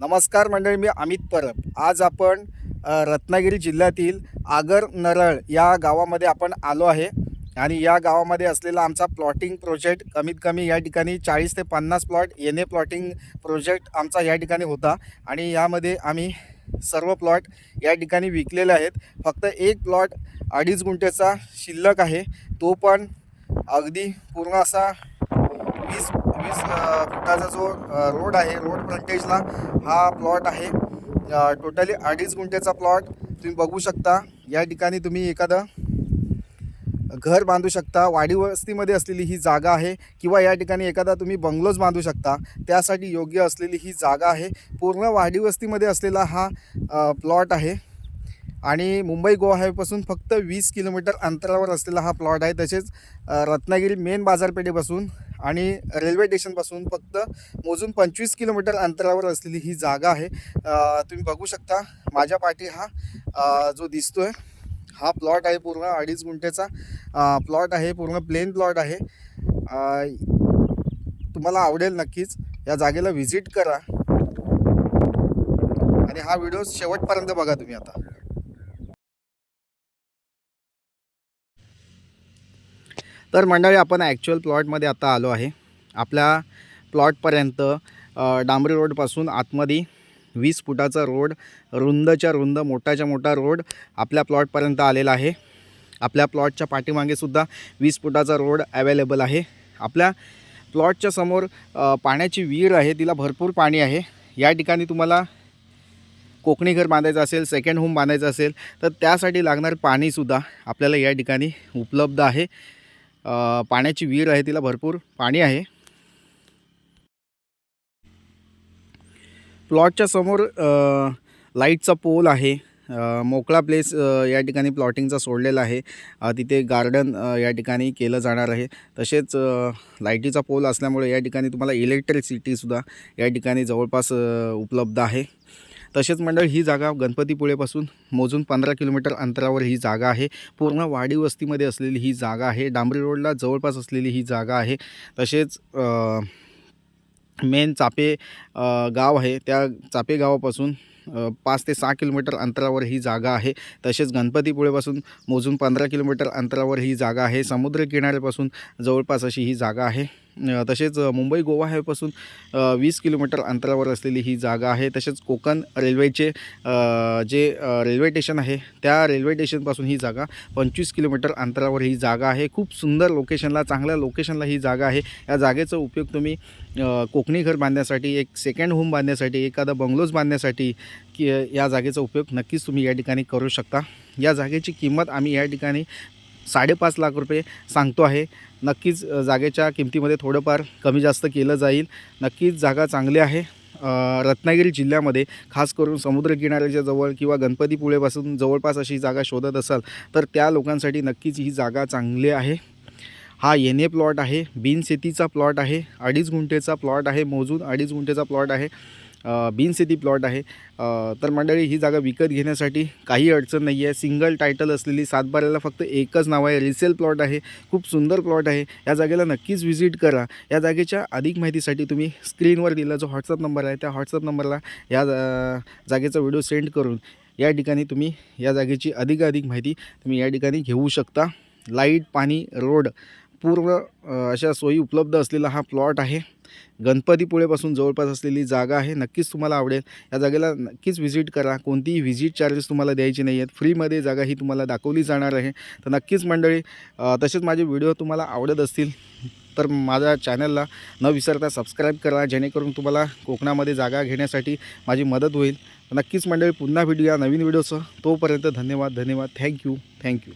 नमस्कार मंडळी मी अमित परब. आज आपण रत्नागिरी जिल्ह्यातील आगर नरळ या गावामध्ये आपण आलो आहे. आणि या गावामध्ये असलेला आमचा प्लॉटिंग प्रोजेक्ट कमीत कमी या ठिकाणी चाळीस ते पन्नास plot N A plotting project आमचा या ठिकाणी होता. आणि यामध्ये आम्ही सर्व प्लॉट या ठिकाणी विकलेले आहेत. फक्त एक प्लॉट अडीच गुंठेचा शिल्लक आहे. तो पण अगदी पूर्ण असा वीस वीस फुटाचा जो रोड आहे रोड फ्रंटेजला हा प्लॉट आहे. टोटली अडीच गुंठ्याचा प्लॉट तुम्ही बघू शकता या ठिकाणी तुम्ही एखादं घर बांधू शकता. वाडी वस्तीमध्ये असलेली ही जागा आहे किंवा या ठिकाणी एखादा तुम्ही बंगलोज बांधू शकता. त्यासाठी योग्य असलेली ही जागा आहे. पूर्ण वाडी वस्तीमध्ये असलेला हा प्लॉट आहे. आणि मुंबई गोवा हायवेपासून फक्त वीस किलोमीटर अंतरावर असलेला हा प्लॉट आहे. तसेच रत्नागिरी मेन बाजारपेठेपासून आणि रेल्वे स्टेशनपासून फक्त मोजून पंचवीस किलोमीटर अंतरावर असलेली ही जागा आहे. तुम्ही बघू शकता माझ्या पाठी हा जो जो दिसतोय हा प्लॉट आहे पूर्ण अडीच गुंठेचा प्लॉट आहे पूर्ण प्लेन प्लॉट आहे. तुम्हाला आवडेल नक्कीच या जागेला व्हिजिट करा. आणि हा व्हिडिओ शेवटपर्यंत बघा तुम्ही आता. तर मंडळी आपण ॲक्च्युअल प्लॉटमध्ये आता आलो आहे. आपल्या प्लॉटपर्यंत डांबरी रोडपासून आतमध्ये वीस फुटाचा रोड रुंदच्या रुंद मोठाच्या मोठा रोड आपल्या प्लॉटपर्यंत आलेला आहे. आपल्या प्लॉटच्या पाठीमागे सुद्धा वीस फुटाचा रोड अवेलेबल आहे. आपल्या प्लॉटच्या समोर पाण्याची विहीर आहे तिला भरपूर पाणी आहे. या ठिकाणी तुम्हाला कोकणी घर बांधायचं असेल सेकंड होम बांधायचं असेल तर त्यासाठी लागणारं पाणीसुद्धा आपल्याला या ठिकाणी उपलब्ध आहे. पाण्याची विहीर आहे तिला भरपूर पाणी आहे. प्लॉटच्या समोर लाईटचा पोल आहे. मोकळा प्लेस या ठिकाणी प्लॉटिंगचा सोडलेला आहे. तिथे गार्डन या ठिकाणी केलं जाणार आहे. तसेच लाईटीचा पोल असल्यामुळे या ठिकाणी तुम्हाला इलेक्ट्रिसिटीसुद्धा या ठिकाणी जवळपास उपलब्ध आहे. तसेच मंडळ ही जागा गणपतीपुळेपासून मोजून पंधरा किलोमीटर अंतरावर ही जागा आहे. पूर्ण वाडी वस्तीमध्ये असलेली ही जागा आहे. डांबरी रोडला जवळपास असलेली ही जागा आहे. तसेच मेन चापे गाव आहे. त्या चापे गावापासून पाच ते सहा किलोमीटर अंतरावर ही जागा आहे. तसेच गणपतीपुळेपासून मोजून पंधरा किलोमीटर अंतरावर ही जागा आहे. समुद्र किनाऱ्यापासून जवळपास अशी ही जागा आहे. तसेच मुंबई गोवा हायवेपासून वीस किलोमीटर अंतरावर असलेली ही जागा आहे. तसेच कोकण रेल्वेचे जे रेल्वे स्टेशन आहे त्या रेल्वे स्टेशनपासून ही जागा पंचवीस किलोमीटर अंतरावर ही जागा आहे. खूप सुंदर लोकेशनला चांगल्या लोकेशनला ही जागा आहे. या जागेचा उपयोग तुम्ही कोकणी घर बांधण्यासाठी एक सेकंड होम बांधण्यासाठी एखादा बंगलोज बांधण्यासाठी की या जागेचा उपयोग नक्कीच तुम्ही या ठिकाणी करू शकता. या जागेची किंमत आम्ही या ठिकाणी साडेपाच लाख रुपये सांगतो आहे. नक्कीच जागेच्या किमतीमध्ये थोडंफार कमी जास्त केलं जाईल. नक्कीच जागा चांगली आहे. रत्नागिरी जिल्ह्यामध्ये खास करून समुद्रकिनाऱ्याच्या जवळ किंवा गणपतीपुळेपासून जवळपास अशी जागा शोधत असाल तर त्या लोकांसाठी नक्कीच ही जागा चांगली आहे. हा एन ए प्लॉट आहे बिनशेतीचा प्लॉट आहे अडीच गुंठेचा प्लॉट आहे मोजून अडीच गुंठेचा प्लॉट आहे. बिनशेती प्लॉट आहे. तर मंडळी ही जागा विकत घेण्यासाठी काही अडचण नाही आहे. सिंगल टायटल असलेली सातबाऱ्याला फक्त एकच नाव आहे. रिसेल प्लॉट आहे. खूप सुंदर प्लॉट आहे. या जागेला नक्कीच व्हिजिट करा. या जागेच्या अधिक माहितीसाठी तुम्ही स्क्रीनवर दिला जो व्हॉट्सअप नंबर आहे त्या व्हॉट्सअप नंबरला या जा- जागेचा व्हिडिओ सेंड करून या ठिकाणी तुम्ही या जागेची अधिकाधिक माहिती तुम्ही या ठिकाणी घेऊ शकता. लाइट पाणी रोड पूर्ण अशा सोयी उपलब्ध असलेला हा प्लॉट आहे. गणपतीपुळेपासून जवळपास असलेली जागा आहे. नक्कीच तुम्हाला आवडेल. या जागेला नक्कीच व्हिजिट करा. कोणतीही व्हिजिट चार्जेस तुम्हाला द्यायचे नाही आहेत फ्रीमध्ये जागा ही तुम्हाला दाखवली जाणार आहे. तर नक्कीच मंडळी तसेच माझे व्हिडिओ तुम्हाला आवडत असतील तर माझ्या चॅनलला न विसरता सबस्क्राईब करा. जेणेकरून तुम्हाला कोकणामध्ये जागा घेण्यासाठी माझी मदत होईल. नक्कीच मंडळी पुन्हा व्हिडिओ या नवीन व्हिडिओचं. तोपर्यंत धन्यवाद धन्यवाद. Thank you thank you.